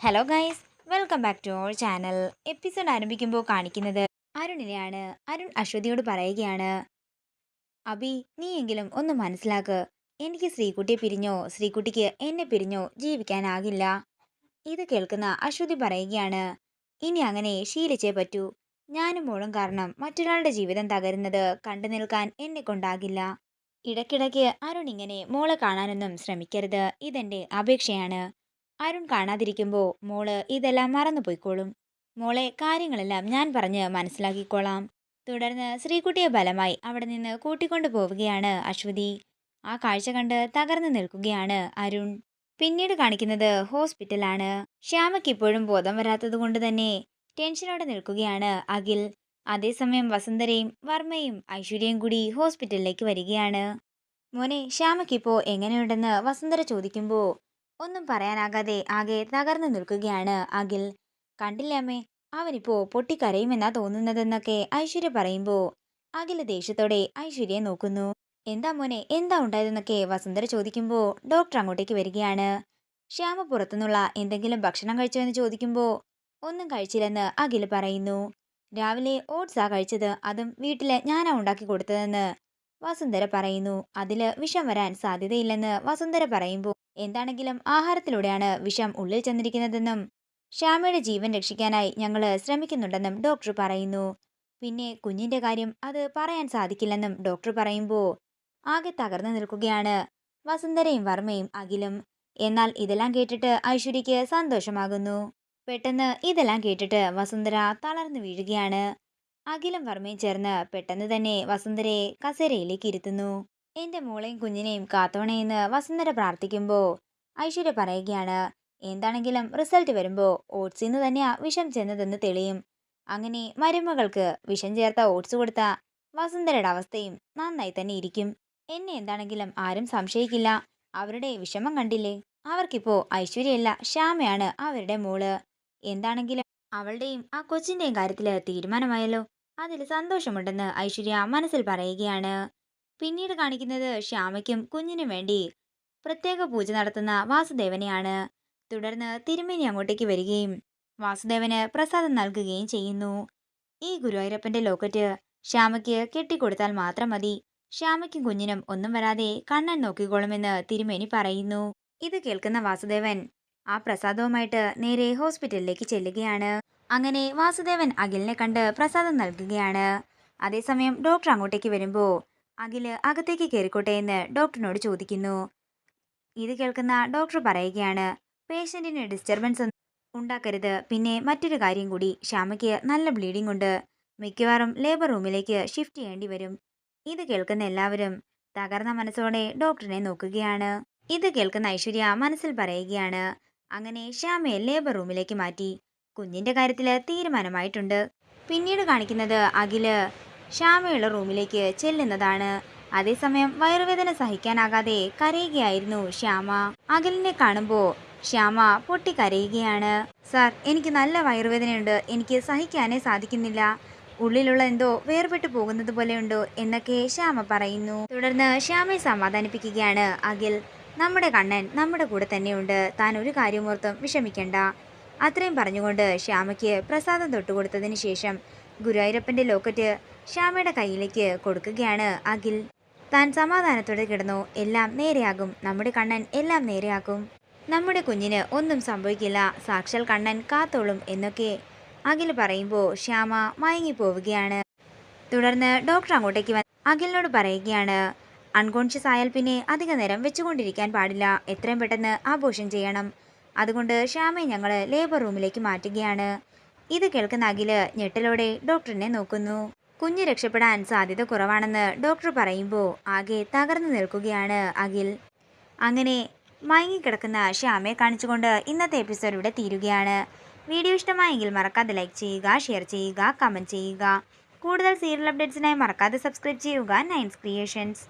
Hello guys welcome back to our channel episode ആരംഭിക്കുമ്പോൾ കാണിക്കുന്നത് അരുണിനെയാണ്. അരുൺ അശ്വതിയോട് പറയുകയാണ് അബി നീയെങ്കിലും ഒന്ന് മനസ്സിലാക്ക്. എനിക്ക് ശ്രീകുട്ടിയെ പിരിഞ്ഞോ? ശ്രീകുട്ടിക്ക് എന്നെ പിരിഞ്ഞോ? ജീവിക്കാനാകില്ല. ഇത് കേൾക്കുന്ന അശ്വതി പറയുകയാണ് ഇനി അങ്ങനെ ശീലിച്ചേ പറ്റൂ. ഞാനും മോളും കാരണം മറ്റൊരാളുടെ ജീവിതം തകരുന്നത് കണ്ടു നിൽക്കാൻ എന്നെ കൊണ്ടാകില്ല. ഇടയ്ക്കിടയ്ക്ക് അരുൺ ഇങ്ങനെ മോളെ കാണാനൊന്നും ശ്രമിക്കരുത്. ഇതെന്റെ അപേക്ഷയാണ്. അരുൺ കാണാതിരിക്കുമ്പോൾ മോൾ ഇതെല്ലാം മറന്നു പോയിക്കോളും. മോളെ കാര്യങ്ങളെല്ലാം ഞാൻ പറഞ്ഞ് മനസ്സിലാക്കിക്കോളാം. തുടർന്ന് ശ്രീകുട്ടിയെ ബലമായി അവിടെ നിന്ന് കൂട്ടിക്കൊണ്ടു പോവുകയാണ് അശ്വതി. ആ കാഴ്ച കണ്ട് തകർന്നു നിൽക്കുകയാണ് അരുൺ. പിന്നീട് കാണിക്കുന്നത് ഹോസ്പിറ്റലാണ്. ശ്യാമയ്ക്ക് ഇപ്പോഴും ബോധം വരാത്തത് കൊണ്ട് തന്നെ ടെൻഷനോടെ നിൽക്കുകയാണ് അഖിൽ. അതേസമയം വസുന്ധരയും വർമ്മയും ഐശ്വര്യയും കൂടി ഹോസ്പിറ്റലിലേക്ക് വരികയാണ്. മോനെ ശ്യാമയ്ക്കിപ്പോ എങ്ങനെയുണ്ടെന്ന് വസുന്ധര ചോദിക്കുമ്പോൾ ഒന്നും പറയാനാകാതെ ആകെ തകർന്നു നിൽക്കുകയാണ് അഖിൽ. കണ്ടില്ലേ അവനിപ്പോ പൊട്ടിക്കരയുമെന്നാ തോന്നുന്നതെന്നൊക്കെ ഐശ്വര്യ പറയുമ്പോ അഖിൽ ദേഷ്യത്തോടെ ഐശ്വര്യയെ നോക്കുന്നു. എന്താ മോനെ എന്താ ഉണ്ടായതെന്നൊക്കെ വസുന്ധര ചോദിക്കുമ്പോൾ ഡോക്ടർ അങ്ങോട്ടേക്ക് വരികയാണ്. ശ്യാമ പുറത്തുനിന്നുള്ള എന്തെങ്കിലും ഭക്ഷണം കഴിച്ചോ എന്ന് ചോദിക്കുമ്പോൾ ഒന്നും കഴിച്ചില്ലെന്ന് അഖിൽ പറയുന്നു. രാവിലെ ഓട്സാ കഴിച്ചത് അതും വീട്ടിൽ ഞാനാ ഉണ്ടാക്കി കൊടുത്തതെന്ന് വസുന്ധര പറയുന്നു. അതിൽ വിഷം വരാൻ സാധ്യതയില്ലെന്ന് വസുന്ധര പറയുമ്പോൾ എന്താണെങ്കിലും ആഹാരത്തിലൂടെയാണ് വിഷം ഉള്ളിൽ ചെന്നിരിക്കുന്നതെന്നും ശ്യാമയുടെ ജീവൻ രക്ഷിക്കാനായി ഞങ്ങൾ ശ്രമിക്കുന്നുണ്ടെന്നും ഡോക്ടർ പറയുന്നു. പിന്നെ കുഞ്ഞിന്റെ കാര്യം അത് പറയാൻ സാധിക്കില്ലെന്നും ഡോക്ടർ പറയുമ്പോൾ ആകെ തകർന്നു നിൽക്കുകയാണ് വസുന്ധരയും വർമ്മയും അഖിലും. എന്നാൽ ഇതെല്ലാം കേട്ടിട്ട് ഐശ്വര്യയ്ക്ക് സന്തോഷമാകുന്നു. പെട്ടെന്ന് ഇതെല്ലാം കേട്ടിട്ട് വസുന്ധര തളർന്നു വീഴുകയാണ്. അഖിലും വർമ്മയും ചേർന്ന് പെട്ടെന്ന് തന്നെ വസുന്ധരയെ കസേരയിലേക്ക് ഇരുത്തുന്നു. എന്റെ മോളെയും കുഞ്ഞിനെയും കാത്തോണേന്ന് വസുന്ധര പ്രാർത്ഥിക്കുമ്പോൾ ഐശ്വര്യ പറയുകയാണ് എന്താണെങ്കിലും റിസൾട്ട് വരുമ്പോൾ ഓട്സിൽ നിന്ന് തന്നെയാ വിഷം ചെന്നതെന്ന് തെളിയും. അങ്ങനെ മരുമകൾക്ക് വിഷം ചേർത്ത ഓട്സ് കൊടുത്ത വസുന്ധരയുടെ അവസ്ഥയും നന്നായി തന്നെ ഇരിക്കും. എന്നെ എന്താണെങ്കിലും ആരും സംശയിക്കില്ല. അവരുടെ വിഷമം കണ്ടില്ലേ? അവർക്കിപ്പോ ഐശ്വര്യയല്ല ശ്യാമയാണ് അവരുടെ മോൾ. എന്താണെങ്കിലും അവളുടെയും ആ കൊച്ചിന്റെയും കാര്യത്തിൽ തീരുമാനമായല്ലോ. അതിൽ സന്തോഷമുണ്ടെന്ന് ഐശ്വര്യ മനസ്സിൽ പറയുകയാണ്. പിന്നീട് കാണിക്കുന്നത് ശ്യാമയ്ക്കും കുഞ്ഞിനും വേണ്ടി പ്രത്യേക പൂജ നടത്തുന്ന വാസുദേവനെയാണ്. തുടർന്ന് തിരുമേനി അങ്ങോട്ടേക്ക് വരികയും വാസുദേവന് പ്രസാദം നൽകുകയും ചെയ്യുന്നു. ഈ ഗുരുവായൂരപ്പന്റെ ലോക്കറ്റ് ശ്യാമയ്ക്ക് കെട്ടിക്കൊടുത്താൽ മാത്രം മതി. ശ്യാമയ്ക്കും കുഞ്ഞിനും ഒന്നും വരാതെ കണ്ണൻ നോക്കിക്കോളുമെന്ന് തിരുമേനി പറയുന്നു. ഇത് കേൾക്കുന്ന വാസുദേവൻ ആ പ്രസാദവുമായിട്ട് നേരെ ഹോസ്പിറ്റലിലേക്ക് ചെല്ലുകയാണ്. അങ്ങനെ വാസുദേവൻ അഖിലിനെ കണ്ട് പ്രസാദം നൽകുകയാണ്. അതേസമയം ഡോക്ടർ അങ്ങോട്ടേക്ക് വരുമ്പോൾ അഖിൽ അകത്തേക്ക് കയറിക്കോട്ടെ എന്ന് ഡോക്ടറിനോട് ചോദിക്കുന്നു. ഇത് കേൾക്കുന്ന ഡോക്ടർ പറയുകയാണ് പേഷ്യന്റിന് ഡിസ്റ്റർബൻസ് ഉണ്ടാക്കരുത്. പിന്നെ മറ്റൊരു കാര്യം കൂടി. ശ്യാമയ്ക്ക് നല്ല ബ്ലീഡിംഗ് ഉണ്ട്. മിക്കവാറും ലേബർ റൂമിലേക്ക് ഷിഫ്റ്റ് ചെയ്യേണ്ടി വരും. ഇത് കേൾക്കുന്ന എല്ലാവരും തകർന്ന മനസ്സോടെ ഡോക്ടറിനെ നോക്കുകയാണ്. ഇത് കേൾക്കുന്ന ഐശ്വര്യ മനസ്സിൽ പറയുകയാണ് അങ്ങനെ ശ്യാമയെ ലേബർ റൂമിലേക്ക് മാറ്റി. കുഞ്ഞിന്റെ കാര്യത്തിൽ തീരുമാനമായിട്ടുണ്ട്. പിന്നീട് കാണിക്കുന്നത് അഖിൽ ശ്യാമയുള്ള റൂമിലേക്ക് ചെല്ലുന്നതാണ്. അതേസമയം വയറുവേദന സഹിക്കാനാകാതെ കരയുകയായിരുന്നു ശ്യാമ. അഖിലിനെ കാണുമ്പോൾ ശ്യാമ പൊട്ടിക്കരയുകയാണ്. സാർ എനിക്ക് നല്ല വയറുവേദനയുണ്ട്. എനിക്ക് സഹിക്കാനേ സാധിക്കുന്നില്ല. ഉള്ളിലുള്ള എന്തോ വേർപെട്ടു പോകുന്നത് പോലെയുണ്ടോ എന്നൊക്കെ ശ്യാമ പറയുന്നു. തുടർന്ന് ശ്യാമയെ സമാധാനിപ്പിക്കുകയാണ് അഖിൽ. നമ്മുടെ കണ്ണൻ നമ്മുടെ കൂടെ തന്നെയുണ്ട്. താൻ ഒരു കാര്യമോർത്തും വിഷമിക്കണ്ട. അത്രയും പറഞ്ഞുകൊണ്ട് ശ്യാമയ്ക്ക് പ്രസാദം തൊട്ടുകൊടുത്തതിന് ശേഷം ഗുരുവായൂരപ്പന്റെ ലോക്കറ്റ് ശ്യാമയുടെ കയ്യിലേക്ക് കൊടുക്കുകയാണ് അഖിൽ. താൻ സമാധാനത്തോടെ കിടന്നു. എല്ലാം നേരെയാകും. നമ്മുടെ കണ്ണൻ എല്ലാം നേരെയാക്കും. നമ്മുടെ കുഞ്ഞിന് ഒന്നും സംഭവിക്കില്ല. സാക്ഷാൽ കണ്ണൻ കാത്തോളും എന്നൊക്കെ അഖിൽ പറയുമ്പോൾ ശ്യാമ മയങ്ങിപ്പോവുകയാണ്. തുടർന്ന് ഡോക്ടർ അങ്ങോട്ടേക്ക് വന്ന് അഖിലിനോട് പറയുകയാണ് അൺകോൺഷ്യസ് ആയാൽ പിന്നെ അധിക നേരം വെച്ചുകൊണ്ടിരിക്കാൻ പാടില്ല. എത്രയും പെട്ടെന്ന് ആഘോഷം ചെയ്യണം. അതുകൊണ്ട് ശ്യാമയെ ഞങ്ങൾ ലേബർ റൂമിലേക്ക് മാറ്റുകയാണ്. ഇത് കേൾക്കുന്ന അഖിൽ ഞെട്ടലോടെ ഡോക്ടറിനെ നോക്കുന്നു. കുഞ്ഞ് രക്ഷപ്പെടാൻ സാധ്യത കുറവാണെന്ന് ഡോക്ടർ പറയുമ്പോൾ ആകെ തകർന്നു നിൽക്കുകയാണ് അഖിൽ. അങ്ങനെ മയങ്ങിക്കിടക്കുന്ന ശ്യാമയെ കാണിച്ചുകൊണ്ട് ഇന്നത്തെ എപ്പിസോഡ് ഇവിടെ തീരുകയാണ്. വീഡിയോ ഇഷ്ടമായെങ്കിൽ മറക്കാതെ ലൈക്ക് ചെയ്യുക ഷെയർ ചെയ്യുക കമന്റ് ചെയ്യുക. കൂടുതൽ സീരിയൽ അപ്ഡേറ്റ്സിനായി മറക്കാതെ സബ്സ്ക്രൈബ് ചെയ്യുക. നയൻസ് ക്രിയേഷൻസ്